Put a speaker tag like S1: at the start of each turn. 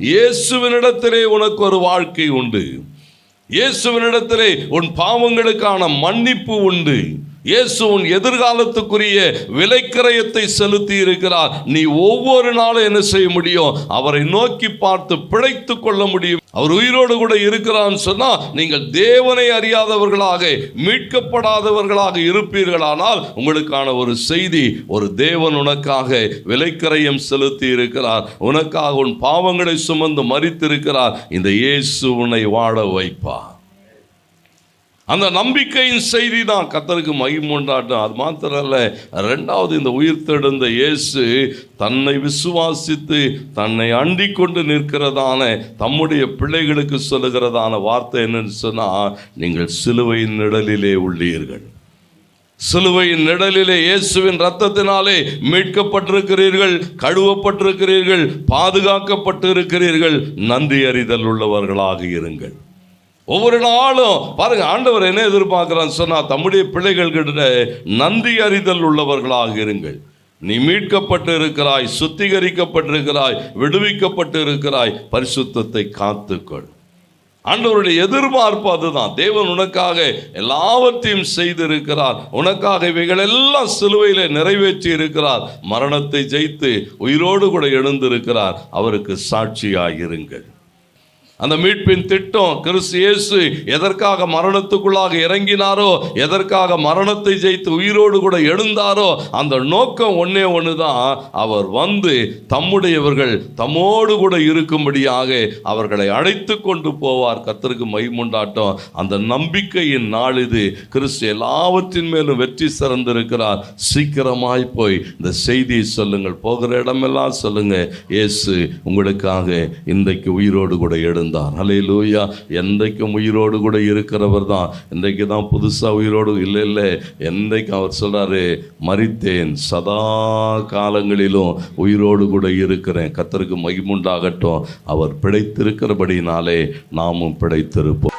S1: இயேசுவினிடத்திலே உனக்கு ஒரு வாழ்க்கை உண்டு. இயேசுவினிடத்திலே உன் பாவங்களுக்கான மன்னிப்பு உண்டு. இயேசு உன் எதிர்காலத்துக்குரிய விலைக்கிரயத்தை செலுத்தி இருக்கிறார் நீ ஒவ்வொரு நாளும் என்ன செய்ய முடியும்? அவரை நோக்கி பார்த்து பிழைத்து கொள்ள முடியும். அவர் உயிரோடு கூட இருக்கிறான்னு சொன்னால் நீங்கள் தேவனை அறியாதவர்களாக மீட்கப்படாதவர்களாக இருப்பீர்களானால் உங்களுக்கான ஒரு செய்தி ஒரு தேவன் உனக்காக விலைக்கிரயம் செலுத்தி இருக்கிறார் உனக்காக உன் பாவங்களை சுமந்து மறித்திருக்கிறார் இந்த இயேசு உன்னை வாழ வைப்பார். அந்த நம்பிக்கையின் செய்தி தான் கத்தருக்கு மகிமுண்டாட்டம் அது மாத்திரல்ல ரெண்டாவது இந்த உயிர்த்தெழுந்த இயேசு தன்னை விசுவாசித்து தன்னை அண்டி கொண்டு நிற்கிறதான தம்முடைய பிள்ளைகளுக்கு சொல்லுகிறதான வார்த்தை என்னன்னு சொன்னால் நீங்கள் சிலுவையின் நிழலிலே உள்ளீர்கள். சிலுவையின் நிழலிலே இயேசுவின் ரத்தத்தினாலே மீட்கப்பட்டிருக்கிறீர்கள் கழுவப்பட்டிருக்கிறீர்கள் பாதுகாக்கப்பட்டு இருக்கிறீர்கள் நன்றி அறிதல் உள்ளவர்களாக இருங்கள். ஒவ்வொரு நாளும் பாருங்க ஆண்டவர் என்ன எதிர்பார்க்கிறான்னு சொன்னால் தம்முடைய பிள்ளைகள் கிட்ட நந்தி அறிதல் உள்ளவர்களாக இருங்கள். நீ மீட்கப்பட்டு இருக்கிறாய் சுத்திகரிக்கப்பட்டிருக்கிறாய் விடுவிக்கப்பட்டு இருக்கிறாய் பரிசுத்தத்தை காத்துக்கொள். ஆண்டவருடைய எதிர்பார்ப்பு அதுதான். தேவன் உனக்காக எல்லாவற்றையும் செய்திருக்கிறார். உனக்காக இவைகள் எல்லாம் சிலுவையில் நிறைவேற்றி இருக்கிறார் மரணத்தை ஜெயித்து உயிரோடு கூட எழுந்திருக்கிறார். அவருக்கு சாட்சியாய் இருங்கள் அந்த மீட்பின் திட்டம் கிறிஸ்து இயேசு எதற்காக மரணத்துக்குள்ளாக இறங்கினாரோ எதற்காக மரணத்தை ஜெயித்து உயிரோடு கூட எழுந்தாரோ அந்த நோக்கம் ஒன்னே ஒன்று தான் அவர் வந்து தம்முடையவர்கள் தம்மோடு கூட இருக்கும்படியாக அவர்களை அழைத்து கொண்டு போவார். கத்தருக்கு மைமுண்டாட்டம் அந்த நம்பிக்கையின் நாள் இது. கிறிஸ்து எல்லாவற்றின் மேலும் வெற்றி சிறந்திருக்கிறார். சீக்கிரமாய் போய் இந்த செய்தியை சொல்லுங்கள். போகிற இடமெல்லாம் சொல்லுங்கள் இயேசு உங்களுக்காக இன்றைக்கு உயிரோடு கூட எழுந்தார் ஹலே லூயா என்றைக்கும் உயிரோடு கூட இருக்கிறவர் தான். இன்றைக்கு தான் புதுசாக உயிரோடு இல்லை இல்லை. என்றைக்கு அவர் சொல்கிறாரு மறித்தேன் சதா காலங்களிலும் உயிரோடு கூட இருக்கிறேன். கத்தருக்கு மகிமுண்டாகட்டும் அவர் பிழைத்திருக்கிறபடினாலே நாமும் பிழைத்திருப்போம்.